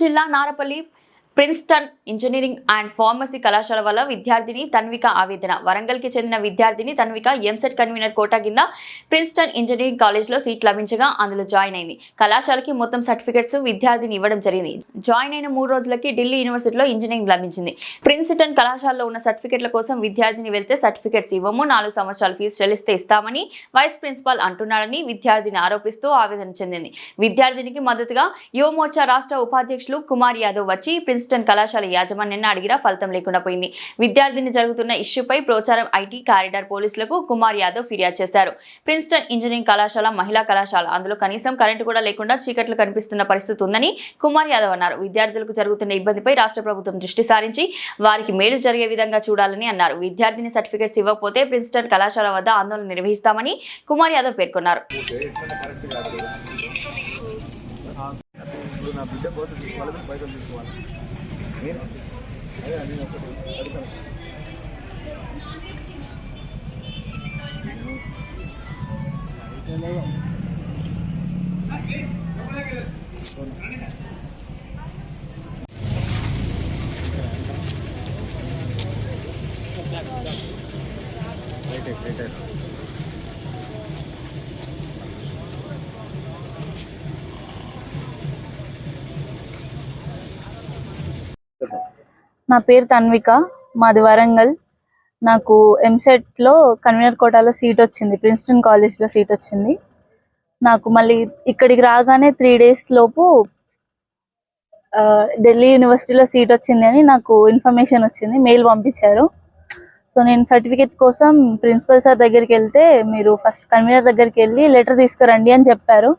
జిల్లా Narapalli Princeton engineering and pharmacy కళాశాల వల్ల విద్యార్థిని తన్విక ఆవేదన. వరంగల్కి చెందిన విద్యార్థిని తన్విక ఎంసెట్ కన్వీనర్ కోటా కింద ప్రిన్స్టన్ ఇంజనీరింగ్ కాలేజ్లో సీట్ లభించగా అందులో జాయిన్ అయింది. కళాశాలకి మొత్తం సర్టిఫికెట్స్ విద్యార్థిని ఇవ్వడం జరిగింది. జాయిన్ అయిన మూడు రోజులకి ఢిల్లీ యూనివర్సిటీలో ఇంజనీరింగ్ లభించింది. ప్రిన్స్టన్ కళాశాలలో ఉన్న సర్టిఫికెట్ల కోసం విద్యార్థిని వెళ్తే సర్టిఫికెట్స్ ఇవ్వము నాలుగు సంవత్సరాల ఫీజు చెల్లిస్తే ఇస్తామని వైస్ ప్రిన్సిపాల్ అంటున్నాడని విద్యార్థిని ఆరోపిస్తూ ఆవేదన చెందింది. విద్యార్థినికి మద్దతుగా యువమోర్చా రాష్ట్ర ఉపాధ్యక్షులు కుమార్ యాదవ్ వచ్చి ప్రిన్స్టన్ కళాశాల యాజమాన్యాన్ని అడిగినా ఫలితం లేకుండా పోయింది. విద్యార్థిని జరుగుతున్న ఇష్యూపై ప్రోచారం ఐటీ కారిడార్ పోలీసులకు కుమార్ యాదవ్ ఫిర్యాదు చేశారు. ప్రిన్స్టన్ ఇంజనీరింగ్ కళాశాల మహిళా కళాశాల అందులో కనీసం కరెంటు కూడా లేకుండా చీకట్లు కనిపిస్తున్న పరిస్థితి ఉందని కుమార్ యాదవ్ అన్నారు. విద్యార్థులకు జరుగుతున్న ఇబ్బందిపై రాష్ట్ర ప్రభుత్వం దృష్టి సారించి వారికి మేలు జరిగే విధంగా చూడాలని అన్నారు. విద్యార్థిని సర్టిఫికెట్స్ ఇవ్వకపోతే ప్రిన్స్టన్ కళాశాల వద్ద ఆందోళన నిర్వహిస్తామని కుమార్ యాదవ్ పేర్కొన్నారు. ఇప్పుడు నా బిడ్డ కోసం తీసుకోవాలి పైసలు తీసుకోవాలి. నేను అదే నేను ఒకటి అడుగుతాను రైట్ రైట్ రైట్ నా పేరు తన్విక మాది వరంగల్. నాకు ఎంసెట్లో కన్వీనర్ కోటాలో సీట్ వచ్చింది ప్రిన్స్టన్ కాలేజ్లో సీట్ వచ్చింది. నాకు మళ్ళీ ఇక్కడికి రాగానే త్రీ డేస్ లోపు ఢిల్లీ యూనివర్సిటీలో సీట్ వచ్చింది అని నాకు ఇన్ఫర్మేషన్ వచ్చింది మెయిల్ పంపించారు. సో నేను సర్టిఫికేట్ కోసం ప్రిన్సిపల్ సార్ దగ్గరికి వెళ్తే మీరు ఫస్ట్ కన్వీనర్ దగ్గరికి వెళ్ళి లెటర్ తీసుకురండి అని చెప్పారు.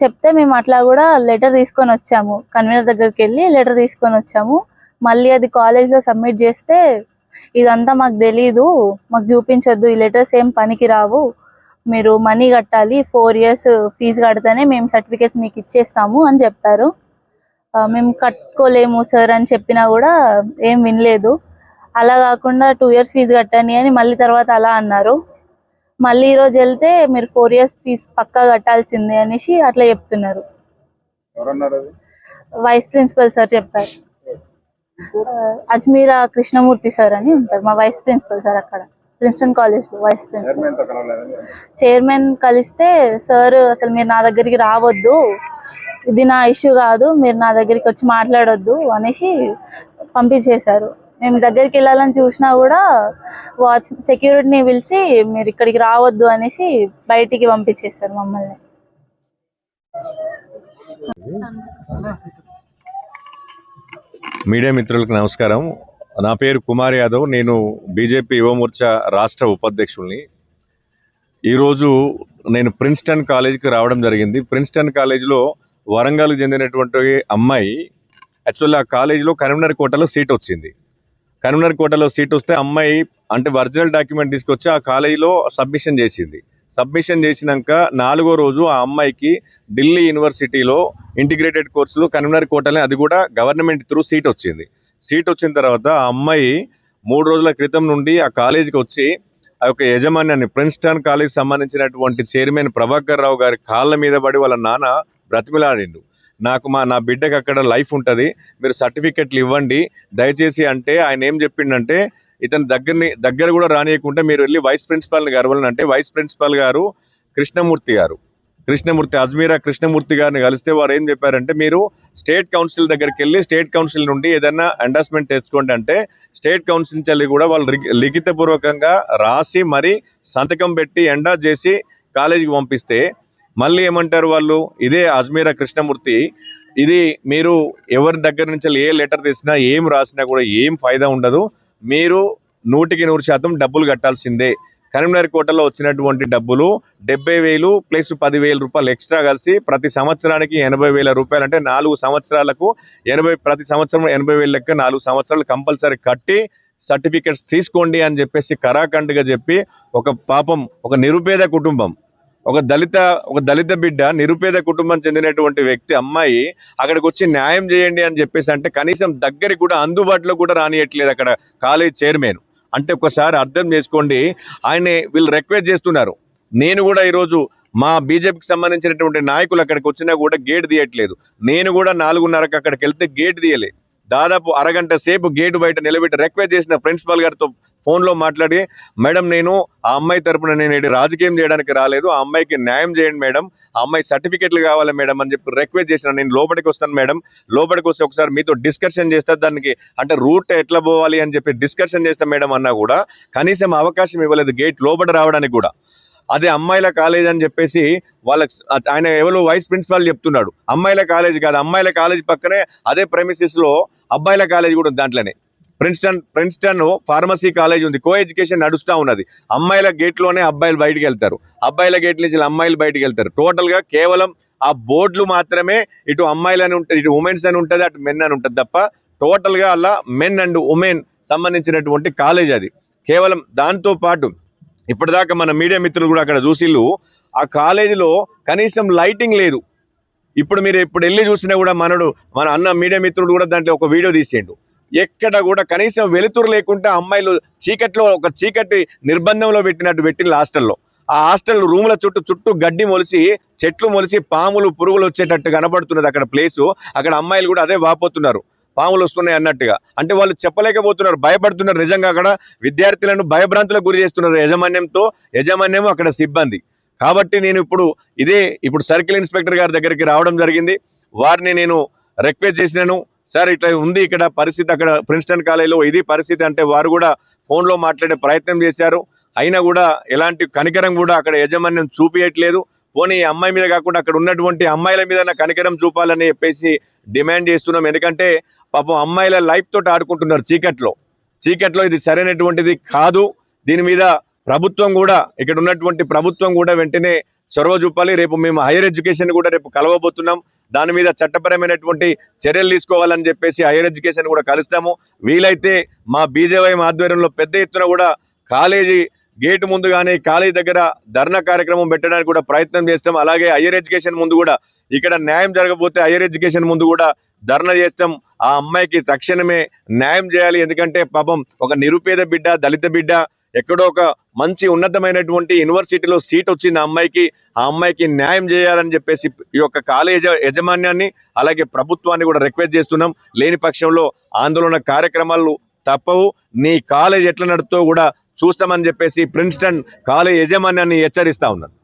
చెప్తే మేము అట్లా కూడా లెటర్ తీసుకొని వచ్చాము కన్వీనర్ దగ్గరికి వెళ్ళి లెటర్ తీసుకొని వచ్చాము. మళ్ళీ అది కాలేజ్లో సబ్మిట్ చేస్తే ఇదంతా మాకు తెలీదు మాకు చూపించొద్దు ఈ లెటర్స్ ఏం పనికి రావు. మీరు మనీ కట్టాలి ఫోర్ ఇయర్స్ ఫీజు కడితేనే మేము సర్టిఫికేట్స్ మీకు ఇచ్చేస్తాము అని చెప్పారు. మేము కట్టుకోలేము సార్ అని చెప్పినా కూడా ఏం వినలేదు. అలా కాకుండా టూ ఇయర్స్ ఫీజు కట్టండి అని మళ్ళీ తర్వాత అలా అన్నారు. మళ్ళీ ఈరోజు వెళ్తే మీరు ఫోర్ ఇయర్స్ ఫీజు పక్కా కట్టాల్సిందే అనేసి అట్లా చెప్తున్నారు. వైస్ ప్రిన్సిపల్ సార్ చెప్పారు. అజ్మీరా కృష్ణమూర్తి సార్ అని ఉంటారు. మా వైస్ ప్రిన్సిపల్ సార్ అక్కడ. ప్రిన్స్టన్ కాలేజ్లో వైస్ ప్రిన్సిపల్ చైర్మన్ కలిస్తే సార్ అసలు మీరు నా దగ్గరికి రావద్దు. ఇది నా ఇష్యూ కాదు. మీరు నా దగ్గరికి వచ్చి మాట్లాడొద్దు అనేసి పంపించేశారు. మేము దగ్గరికి వెళ్ళాలని చూసినా కూడా వాచ్ సెక్యూరిటీని పిలిచి మీరు ఇక్కడికి రావద్దు అనేసి బయటికి పంపించేశారు మమ్మల్ని. మీడియా మిత్రులకు నమస్కారం. నా పేరు కుమార్ యాదవ్. నేను బీజేపీ యువమోర్చా రాష్ట్ర ఉపాధ్యక్షుల్ని. ఈరోజు నేను ప్రిన్స్టన్ కాలేజీకి రావడం జరిగింది. ప్రిన్స్టన్ కాలేజీలో వరంగల్కి చెందినటువంటి అమ్మాయి యాక్చువల్లీ ఆ కాలేజీలో కరీంనగర్ కోటలో సీట్ వచ్చింది. కరీంనగర్ కోటలో సీట్ వస్తే అమ్మాయి అంటే ఒరిజినల్ డాక్యుమెంట్ తీసుకొచ్చి ఆ కాలేజీలో సబ్మిషన్ చేసింది. సబ్మిషన్ చేసినాక నాలుగో రోజు ఆ అమ్మాయికి ఢిల్లీ యూనివర్సిటీలో ఇంటిగ్రేటెడ్ కోర్సులో కన్వీనర్ కోటలే అది కూడా గవర్నమెంట్ త్రూ సీట్ వచ్చింది. సీట్ వచ్చిన తర్వాత ఆ అమ్మాయి మూడు రోజుల క్రితం నుండి ఆ కాలేజీకి వచ్చి ఆ యొక్క యజమాన్యాన్ని ప్రిన్స్టన్ కాలేజ్ సంబంధించినటువంటి చైర్మన్ ప్రభాకర్ రావు గారి కాళ్ళ మీద పడి వాళ్ళ నాన్న బ్రతిమిలాడిండు. నాకు మా నా బిడ్డకి అక్కడ లైఫ్ ఉంటుంది. మీరు సర్టిఫికెట్లు ఇవ్వండి. దయచేసి అంటే ఆయన ఏం చెప్పిండంటే ఇతని దగ్గరని దగ్గర కూడా రానియకుంటే మీరు వెళ్ళి వైస్ ప్రిన్సిపాల్ని గారు అంటే వైస్ ప్రిన్సిపాల్ గారు కృష్ణమూర్తి గారు. కృష్ణమూర్తి అజ్మీరా కృష్ణమూర్తి గారిని కలిస్తే వారు ఏం చెప్పారంటే మీరు స్టేట్ కౌన్సిల్ దగ్గరికి వెళ్ళి స్టేట్ కౌన్సిల్ నుండి ఏదైనా ఎండార్స్మెంట్ తెచ్చుకోండి అంటే స్టేట్ కౌన్సిల్ నుంచి కూడా వాళ్ళు లిఖితపూర్వకంగా రాసి మరి సంతకం పెట్టి ఎండా చేసి కాలేజీకి పంపిస్తే మళ్ళీ ఏమంటారు వాళ్ళు? ఇదే అజ్మీరా కృష్ణమూర్తి. ఇది మీరు ఎవరి దగ్గర నుంచి ఏ లెటర్ తెచ్చినా ఏం రాసినా కూడా ఏం ఫైదా ఉండదు. మీరు నూటికి నూరు శాతం డబ్బులు కట్టాల్సిందే. కరీంనగర్ కోటలో వచ్చినటువంటి డబ్బులు డెబ్బై వేలు ప్లస్ పదివేల రూపాయలు ఎక్స్ట్రా కలిసి ప్రతి సంవత్సరానికి ఎనభై వేల రూపాయలు అంటే నాలుగు సంవత్సరాలకు ఎనభై ప్రతి సంవత్సరం ఎనభై వేల లెక్క నాలుగు సంవత్సరాలు కంపల్సరీ కట్టి సర్టిఫికెట్స్ తీసుకోండి అని చెప్పేసి కరాఖండ్గా చెప్పి ఒక పాపం ఒక నిరుపేద కుటుంబం ఒక దళిత ఒక దళిత బిడ్డ నిరుపేద కుటుంబం చెందినటువంటి వ్యక్తి అమ్మాయి అక్కడికి వచ్చి న్యాయం చేయండి అని చెప్పేసి అంటే కనీసం దగ్గరికి కూడా అందుబాటులో కూడా రానియట్లేదు అక్కడ కాలేజ్ చైర్మన్. అంటే ఒకసారి అర్థం చేసుకోండి ఆయన వీళ్ళు రిక్వెస్ట్ చేస్తున్నారు. నేను కూడా ఈరోజు మా బీజేపీకి సంబంధించినటువంటి నాయకులు అక్కడికి వచ్చినా కూడా గేట్ తీయట్లేదు. నేను కూడా నాలుగున్నరకు అక్కడికి వెళ్తే గేట్ తీయలేదు దాదాపు అరగంట సేపు గేటు బయట నిలబెట్టి రిక్వెస్ట్ చేసిన ప్రిన్సిపాల్ గారితో ఫోన్లో మాట్లాడి మేడం నేను ఆ అమ్మాయి తరపున నేను రాజకీయం చేయడానికి రాలేదు. ఆ అమ్మాయికి న్యాయం చేయండి మేడం. ఆ అమ్మాయి సర్టిఫికెట్లు కావాలి మేడం అని చెప్పి రిక్వెస్ట్ చేసిన. నేను లోపలికి వస్తాను మేడం. లోపలికి వస్తే ఒకసారి మీతో డిస్కషన్ చేస్తా దానికి అంటే రూట్ ఎట్లా పోవాలి అని చెప్పి డిస్కషన్ చేస్తా మేడం అన్నా కూడా కనీసం అవకాశం ఇవ్వలేదు గేట్ లోపల రావడానికి కూడా. అదే అమ్మాయిల కాలేజ్ అని చెప్పేసి వాళ్ళకి ఆయన ఎవరు వైస్ ప్రిన్సిపాల్ చెప్తున్నాడు. అమ్మాయిల కాలేజ్ కాదు అమ్మాయిల కాలేజ్ పక్కనే అదే premises లో అబ్బాయిల కాలేజ్ కూడా ఉంది దాంట్లోనే. ప్రిన్స్టన్ ప్రిన్స్టన్ ఫార్మసీ కాలేజ్ ఉంది కో ఎడ్యుకేషన్ నడుస్తూ ఉన్నది. అమ్మాయిల గేట్లోనే అబ్బాయిలు బయటికి వెళ్తారు. అబ్బాయిల గేట్ నుంచి అమ్మాయిలు బయటికి వెళ్తారు. టోటల్గా కేవలం ఆ బోర్డులు మాత్రమే ఇటు అమ్మాయిలని ఉంటుంది ఇటు ఉమెన్స్ అని ఉంటుంది అటు మెన్ అని ఉంటుంది తప్ప టోటల్గా అలా మెన్ అండ్ ఉమెన్ సంబంధించినటువంటి కాలేజ్ అది. కేవలం దాంతో పాటు ఇప్పటిదాకా మన మీడియా మిత్రులు కూడా అక్కడ చూసిళ్ళు ఆ కాలేజీలో కనీసం లైటింగ్ లేదు. ఇప్పుడు మీరు ఇప్పుడు వెళ్ళి చూసినా కూడా మనడు మన అన్న మీడియా మిత్రుడు కూడా దాంట్లో ఒక వీడియో తీసేయండు ఎక్కడ కూడా కనీసం వెలుతురు లేకుండా అమ్మాయిలు చీకట్లో ఒక చీకటి నిర్బంధంలో పెట్టినట్టు పెట్టింది హాస్టల్లో. ఆ హాస్టల్ రూముల చుట్టూ చుట్టూ గడ్డి మొలిసి చెట్లు మొలిసి పాములు పురుగులు వచ్చేటట్టు కనబడుతున్నది అక్కడ ప్లేసు. అక్కడ అమ్మాయిలు కూడా అదే వాపోతున్నారు. పాములు వస్తున్నాయి అన్నట్టుగా. అంటే వాళ్ళు చెప్పలేకపోతున్నారు భయపడుతున్నారు నిజంగా అక్కడ. విద్యార్థులను భయభ్రాంతులకు గురి చేస్తున్నారు యజమాన్యంతో యజమాన్యం అక్కడ సిబ్బంది. కాబట్టి నేను ఇప్పుడు ఇదే ఇప్పుడు సర్కిల్ ఇన్స్పెక్టర్ గారి దగ్గరికి రావడం జరిగింది. వారిని నేను రిక్వెస్ట్ చేసినాను. సార్ ఇట్లా ఉంది ఇక్కడ పరిస్థితి అక్కడ ప్రిన్స్టన్ కాలేజీలో ఇది పరిస్థితి అంటే వారు కూడా ఫోన్లో మాట్లాడే ప్రయత్నం చేశారు. అయినా కూడా ఎలాంటి కనికరం కూడా అక్కడ యజమాన్యం చూపించట్లేదు పోనీ ఈ అమ్మాయి మీద కాకుండా అక్కడ ఉన్నటువంటి అమ్మాయిల మీద కనికరం చూపాలని చెప్పేసి డిమాండ్ చేస్తున్నాం. ఎందుకంటే పాపం అమ్మాయిల లైఫ్ తోటి ఆడుకుంటున్నారు చీకట్లో. చీకట్లో ఇది సరైనటువంటిది కాదు. దీని మీద ప్రభుత్వం కూడా ఇక్కడ ఉన్నటువంటి ప్రభుత్వం కూడా వెంటనే చొరవ చూపాలి. రేపు మేము హైయర్ ఎడ్యుకేషన్ కూడా రేపు కలవబోతున్నాం. దాని మీద చట్టపరమైనటువంటి చర్యలు తీసుకోవాలని చెప్పేసి హైయర్ ఎడ్యుకేషన్ కూడా కలుస్తాము. వీలైతే మా బీజేవై ఆధ్వర్యంలో పెద్ద ఎత్తున కూడా కాలేజీ గేటు ముందు కానీ కాలేజీ దగ్గర ధర్నా కార్యక్రమం పెట్టడానికి కూడా ప్రయత్నం చేస్తాం. అలాగే హయ్యర్ ఎడ్యుకేషన్ ముందు కూడా ఇక్కడ న్యాయం జరగకపోతే హయ్యర్ ఎడ్యుకేషన్ ముందు కూడా ధర్నా చేస్తాం. ఆ అమ్మాయికి తక్షణమే న్యాయం చేయాలి. ఎందుకంటే పాపం ఒక నిరుపేద బిడ్డ దళిత బిడ్డ ఎక్కడో ఒక మంచి ఉన్నతమైనటువంటి యూనివర్సిటీలో సీట్ వచ్చింది ఆ అమ్మాయికి. ఆ అమ్మాయికి న్యాయం చేయాలని చెప్పేసి ఈ యొక్క కాలేజ్ యజమాన్యాన్ని అలాగే ప్రభుత్వాన్ని కూడా రిక్వెస్ట్ చేస్తున్నాం. లేని పక్షంలో ఆందోళన కార్యక్రమాలు తప్పవు. నీ కాలేజ్ ఎట్లా నడుతో కూడా చూస్తామని చెప్పేసి ప్రిన్స్టన్ కాలేజ్ యజమాన్యాన్ని హెచ్చరిస్తా ఉన్నాను